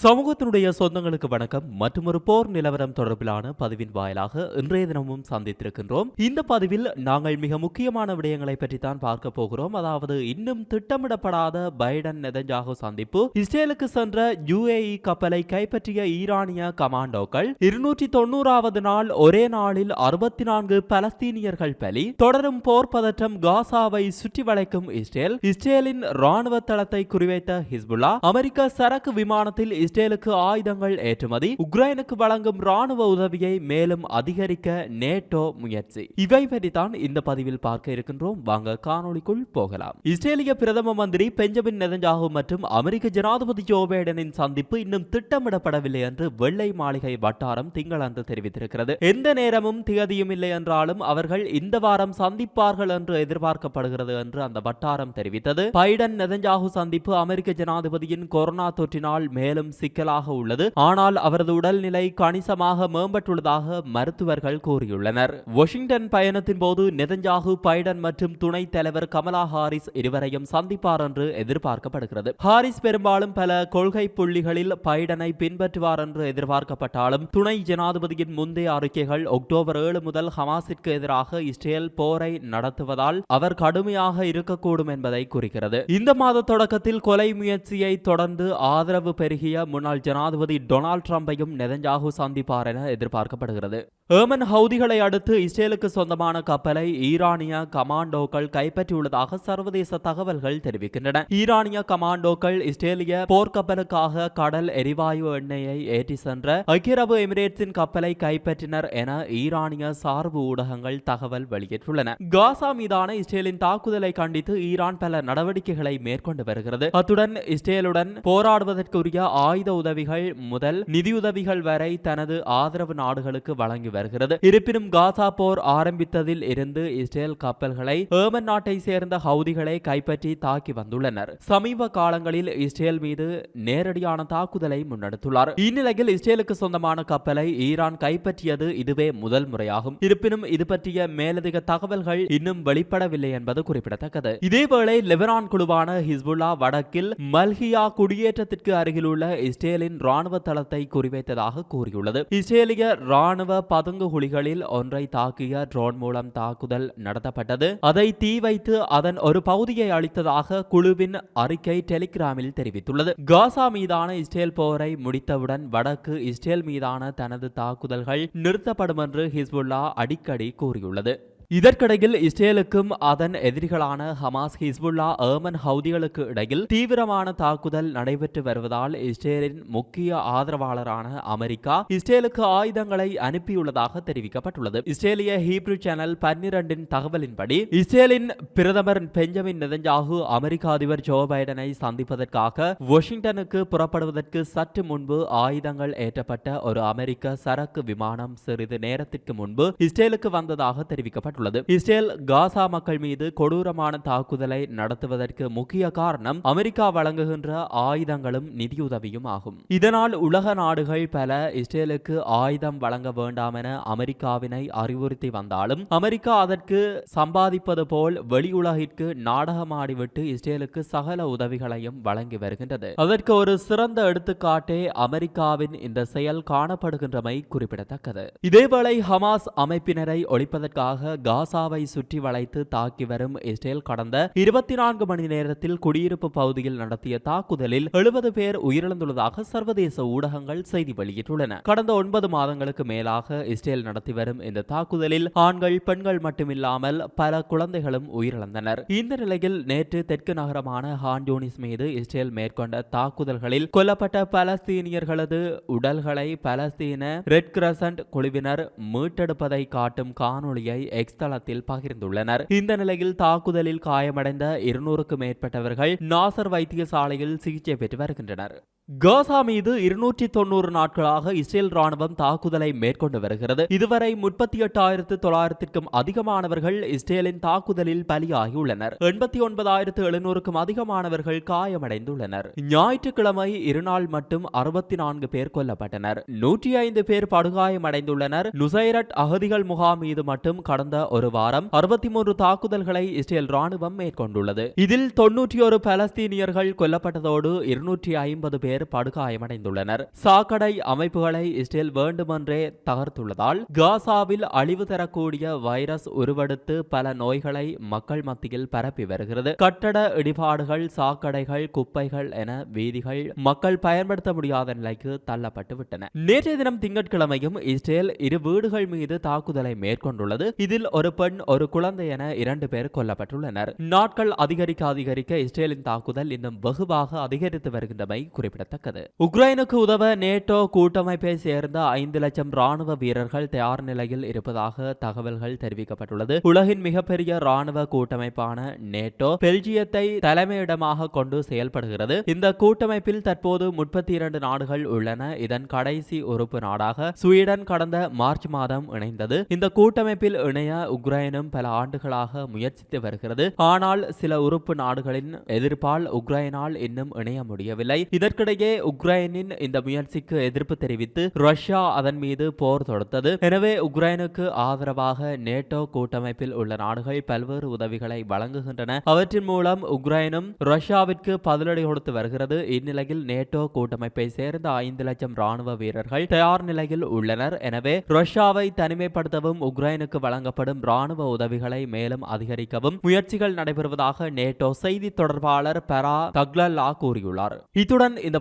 சமூகத்தினுடைய சொந்தங்களுக்கு வணக்கம். மற்றும் ஒரு போர் நிலவரம் தொடர்பிலான பதிவின் வாயிலாக இன்றைய தினமும் சந்தித்திருக்கின்றோம். இந்த பதிவில் நாங்கள் மிக முக்கியமான விடயங்களை பற்றி தான் பார்க்க போகிறோம். அதாவது இன்னும் திட்டமிடப்படாத பைடன் நெதஞ்சாகு சந்திப்பு. இஸ்ரேலுக்கு சென்ற யுஏஇ கப்பலை கைப்பற்றிய ஈரானிய கமாண்டோக்கள் இருநூற்றி தொண்ணூறாவது நாள் ஒரே நாளில் அறுபத்தி நான்கு பலஸ்தீனியர்கள் பலி. தொடரும் போர் பதற்றம் காசாவை சுற்றி வளைக்கும் இஸ்ரேல். இஸ்ரேலின் ராணுவ தளத்தை குறிவைத்த ஹிஸ்புல்லா. அமெரிக்க சரக்கு விமானத்தில் இஸ்ரேலுக்கு ஆயுதங்கள் ஏற்றுமதி உக்ரைனுக்கு வழங்கும் ராணுவ உதவியை மேலும் அதிகரிக்க நேட்டோ முயற்சி. இவை பற்றி தான் இந்த பதிவில் பார்க்க இருக்கின்றோம். வாங்க காணொளிக்குள் போகலாம். இஸ்ரேலிய பிரதம மந்திரி பெஞ்சமின் நெதஞ்சாகு மற்றும் அமெரிக்க ஜனாதிபதி ஜோ பைடனின் சந்திப்பு இன்னும் திட்டமிடப்படவில்லை என்று வெள்ளை மாளிகை வட்டாரம் திங்களன்று தெரிவித்திருக்கிறது. எந்த நேரமும் திகதியும் இல்லை என்றாலும் அவர்கள் இந்த வாரம் சந்திப்பார்கள் என்று எதிர்பார்க்கப்படுகிறது என்று அந்த வட்டாரம் தெரிவித்தது. பைடன் நெதஞ்சாகு சந்திப்பு அமெரிக்க ஜனாதிபதியின் கொரோனா தொற்றினால் மேலும் சிக்கலாக உள்ளது. ஆனால் அவரது உடல்நிலை கணிசமாக மேம்பட்டுள்ளதாக மருத்துவர்கள் கூறியுள்ளனர். வாஷிங்டன் பயணத்தின் போது நெதஞ்சாகு பைடன் மற்றும் துணைத் தலைவர் கமலா ஹாரிஸ் இருவரையும் சந்திப்பார் என்று எதிர்பார்க்கப்படுகிறது. ஹாரிஸ் பெரும்பாலும் பல கொள்கை புள்ளிகளில் பைடனை பின்பற்றுவார் என்று எதிர்பார்க்கப்பட்டாலும் துணை ஜனாதிபதியின் முந்தைய அறிக்கைகள் அக்டோபர் ஏழு முதல் ஹமாஸிற்கு எதிராக இஸ்ரேல் போரை நடத்துவதால் அவர் கடுமையாக இருக்கக்கூடும் என்பதை குறிக்கிறது. இந்த மாத தொடக்கத்தில் கொலை முயற்சியை தொடர்ந்து ஆதரவு பெருகிய முன்னாள் ஜனாதிபதி டொனால்ட் ட்ரம்பையும் நெதஞ்சாகு சந்திப்பார் என எதிர்பார்க்கப்படுகிறது. ஏமன் ஹவுதிகளை அடுத்து இஸ்ரேலுக்கு சொந்தமான கப்பலை ஈரானிய கமாண்டோக்கள் கைப்பற்றியுள்ளதாக சர்வதேச தகவல்கள் தெரிவிக்கின்றன. ஈரானிய கமாண்டோக்கள் இஸ்ரேலிய போர்க்கப்பலுக்காக கடல் எரிவாயு எண்ணெயை ஏற்றி சென்ற ஐக்கிய எமிரேட்ஸின் கப்பலை கைப்பற்றினர் என ஈரானிய சார்பு ஊடகங்கள் தகவல் வெளியிட்டுள்ளன. காசா மீதான இஸ்ரேலின் தாக்குதலை கண்டித்து ஈரான் பல நடவடிக்கைகளை மேற்கொண்டு வருகிறது. அத்துடன் இஸ்ரேலுடன் போராடுவதற்குரிய ஆயுத உதவிகள் முதல் நிதியுதவிகள் வரை தனது ஆதரவு நாடுகளுக்கு வழங்கி வருகிறது. இருப்பினும் காசா போர் ஆரம்பித்ததில் இருந்து இஸ்ரேல் கப்பல்களை ஏமன் நாட்டை சேர்ந்த ஹவுதிகளை கைப்பற்றி தாக்கி வந்துள்ளனர். சமீப காலங்களில் இஸ்ரேல் மீது நேரடியான தாக்குதலை முன்னெடுத்துள்ளார். இந்நிலையில் இஸ்ரேலுக்கு சொந்தமான கப்பலை ஈரான் கைப்பற்றியது இதுவே முதல் முறையாகும். இருப்பினும் இது பற்றிய மேலதிக தகவல்கள் இன்னும் வெளிப்படவில்லை என்பது குறிப்பிடத்தக்கது. இதேவேளை லெபனான் குழுவான ஹிஸ்புல்லா வடக்கில் மல்ஹியா குடியேற்றத்திற்கு அருகிலுள்ள இஸ்ரேலின் ராணுவ தளத்தை குறிவைத்ததாக கூறியுள்ளது. இஸ்ரேலிய ராணுவ பதுங்கு குழிகளில் ஒன்றை தாக்கிய ட்ரோன் மூலம் தாக்குதல் நடத்தப்பட்டது. அதை தீ வைத்து அதன் ஒரு பகுதியை அளித்ததாக குழுவின் அறிக்கை டெலிகிராமில் தெரிவித்துள்ளது. காசா மீதான இஸ்ரேல் போரை முடித்தவுடன் வடக்கு இஸ்ரேல் மீதான தனது தாக்குதல்கள் நிறுத்தப்படும் என்று ஹிஸ்புல்லா அடிக்கடி கூறியுள்ளது. இதற்கிடையில் இஸ்ரேலுக்கும் அதன் எதிரிகளான ஹமாஸ் ஹிஸ்புல்லா ஏமன் ஹவுதிகளுக்கு இடையில் தீவிரமான தாக்குதல் நடைபெற்று வருவதால் இஸ்ரேலின் முக்கிய ஆதரவாளரான அமெரிக்கா இஸ்ரேலுக்கு ஆயுதங்களை அனுப்பியுள்ளதாக தெரிவிக்கப்பட்டுள்ளது. இஸ்ரேலிய ஹீப்ரு சேனல் பன்னிரண்டின் தகவலின்படி இஸ்ரேலின் பிரதமர் பெஞ்சமின் நெதஞ்சாகு அமெரிக்க அதிபர் ஜோ பைடனை சந்திப்பதற்காக வாஷிங்டனுக்கு புறப்படுவதற்கு சற்று முன்பு ஆயுதங்கள் ஏற்றப்பட்ட ஒரு அமெரிக்க சரக்கு விமானம் சிறிது நேரத்திற்கு முன்பு இஸ்ரேலுக்கு வந்ததாக தெரிவிக்கப்பட்டுள்ளது இஸ்ரேல் காசா மக்கள் மீது கொடூரமான தாக்குதலை நடத்துவதற்கு முக்கிய காரணம் அமெரிக்கா வழங்குகின்ற ஆயுதங்களும் நிதியுதவியும் ஆகும். இதனால் உலக நாடுகள் பல இஸ்ரேலுக்கு ஆயுதம் வழங்க வேண்டாம் என அமெரிக்காவினை அறிவுறுத்தி வந்தாலும் அமெரிக்கா அதற்கு சம்பாதிப்பது போல் வெளியுலகிற்கு நாடகமாடிவிட்டு இஸ்ரேலுக்கு சகல உதவிகளையும் வழங்கி வருகின்றது. அதற்கு ஒரு சிறந்த எடுத்துக்காட்டே அமெரிக்காவின் இந்த செயல் காணப்படுகின்றமை குறிப்பிடத்தக்கது. இதேவேளை ஹமாஸ் அமைப்பினரை ஒழிப்பதற்காக காசாவை சுற்றி வளைத்து தாக்கி வரும் இஸ்ரேல் கடந்த இருபத்தி நான்கு மணி நேரத்தில் குடியிருப்பு பகுதியில் நடத்திய தாக்குதலில் எழுபது பேர் உயிரிழந்துள்ளதாக சர்வதேச ஊடகங்கள் செய்தி வெளியிட்டுள்ளன. கடந்த ஒன்பது மாதங்களுக்கு மேலாக இஸ்ரேல் நடத்தி வரும் இந்த தாக்குதலில் ஆண்கள் பெண்கள் மட்டுமில்லாமல் பல குழந்தைகளும் உயிரிழந்தனர். இந்த நிலையில் நேற்று தெற்கு நகரமான ஹான்யூனிஸ் மீது இஸ்ரேல் மேற்கொண்ட தாக்குதல்களில் கொல்லப்பட்ட பலஸ்தீனியர்களது உடல்களை பலஸ்தீன ரெட் கிரசன்ட் குழுவினர் மீட்டெடுப்பதை காட்டும் காணொளியை எக்ஸ் தளத்தில் பகிர்ந்துள்ளனர். இந்த நிலையில் தாக்குதலில் காயமடைந்த இருநூறுக்கும் மேற்பட்டவர்கள் நாசர் வைத்தியசாலையில் சிகிச்சை பெற்று வருகின்றனர். காசா மீது இருநூற்றி தொண்ணூறு நாட்களாக இஸ்ரேல் ராணுவம் தாக்குதலை மேற்கொண்டு வருகிறது. இதுவரை முப்பத்தி எட்டாயிரத்து தொள்ளாயிரத்திற்கும் அதிகமானவர்கள் இஸ்ரேலின் தாக்குதலில் பலியாகியுள்ளனர். எண்பத்தி ஒன்பதாயிரத்து எழுநூறுக்கும் அதிகமானவர்கள் காயமடைந்துள்ளனர். ஞாயிற்றுக்கிழமை இருநாள் மட்டும் அறுபத்தி நான்கு பேர் கொல்லப்பட்டனர். நூற்றி ஐந்து பேர் படுகாயமடைந்துள்ளனர். நுசைரட் அகதிகள் முகாம் மீது மட்டும் கடந்த ஒரு வாரம் அறுபத்தி மூன்று தாக்குதல்களை இஸ்ரேல் ராணுவம் மேற்கொண்டுள்ளது. இதில் தொன்னூற்றி ஒரு பலஸ்தீனியர்கள் கொல்லப்பட்டதோடு இருநூற்றி ஐம்பது பேர் பேர் படுகாயமடைந்துள்ளனர் சாக்கடை அமைப்புகளை இஸ்ரேல் வேண்டுமென்றே தகர்த்துள்ளதால் காசாவில் அழிவு தரக்கூடிய வைரஸ் உருவெடுத்து பல நோய்களை மக்கள் மத்தியில் பரப்பி வருகிறது. கட்டட இடிபாடுகள் சாக்கடைகள் குப்பைகள் என வீதிகள் மக்கள் பயன்படுத்த முடியாத நிலைக்கு தள்ளப்பட்டு விட்டன நேற்றைய தினம் திங்கட்கிழமையும் இஸ்ரேல் இரு வீடுகள் மீது தாக்குதலை மேற்கொண்டுள்ளது. இதில் ஒரு பெண் ஒரு குழந்தை என இரண்டு பேர் கொல்லப்பட்டுள்ளனர். நாட்கள் அதிகரிக்க அதிகரிக்க இஸ்ரேலின் தாக்குதல் இன்னும் வெகுவாக அதிகரித்து வருகின்றமை குறிப்பிடத்தக்கது. உக்ரைனுக்கு உதவ நேட்டோ கூட்டமைப்பை சேர்ந்த ஐந்து லட்சம் ராணுவ வீரர்கள் தயார் நிலையில் இருப்பதாக தகவல்கள் தெரிவிக்கப்பட்டுள்ளது. உலகின் மிகப்பெரிய ராணுவ கூட்டமைப்பான நேட்டோ பெல்ஜியத்தை தலைமையிடமாக கொண்டு செயல்படுகிறது. இந்த கூட்டமைப்பில் தற்போது முப்பத்தி இரண்டு நாடுகள் உள்ளன. இதன் கடைசி உறுப்பு நாடாக ஸ்வீடன் கடந்த மார்ச் மாதம் இணைந்தது. இந்த கூட்டமைப்பில் இணைய உக்ரைனும் பல ஆண்டுகளாக முயற்சித்து வருகிறது. ஆனால் சில உறுப்பு நாடுகளின் எதிர்ப்பால் உக்ரைனால் இன்னும் இணைய முடியவில்லை. இதற்கிடையே உக்ரைனின் இந்த முயற்சிக்கு எதிர்ப்பு தெரிவித்து ரஷ்யா அதன் மீது போர் தொடுத்தது. எனவே உக்ரைனுக்கு ஆதரவாக நேட்டோ கூட்டமைப்பில் உள்ள நாடுகள் பல்வேறு உதவிகளை வழங்குகின்றன. அவற்றின் மூலம் உக்ரைனும் ரஷ்யாவிற்கு பதிலடி கொடுத்து வருகிறது. இந்நிலையில் நேட்டோ கூட்டமைப்பை சேர்ந்த ஐந்து லட்சம் ராணுவ வீரர்கள் தயார் நிலையில் உள்ளனர். எனவே ரஷ்யாவை தனிமைப்படுத்தவும் உக்ரைனுக்கு வழங்கப்படும் ராணுவ உதவிகளை மேலும் அதிகரிக்கவும் முயற்சிகள் நடைபெறுவதாக நேட்டோ செய்தி தொடர்பாளர் பெரா தக்லல்லா கூறியுள்ளார். இத்துடன் இந்த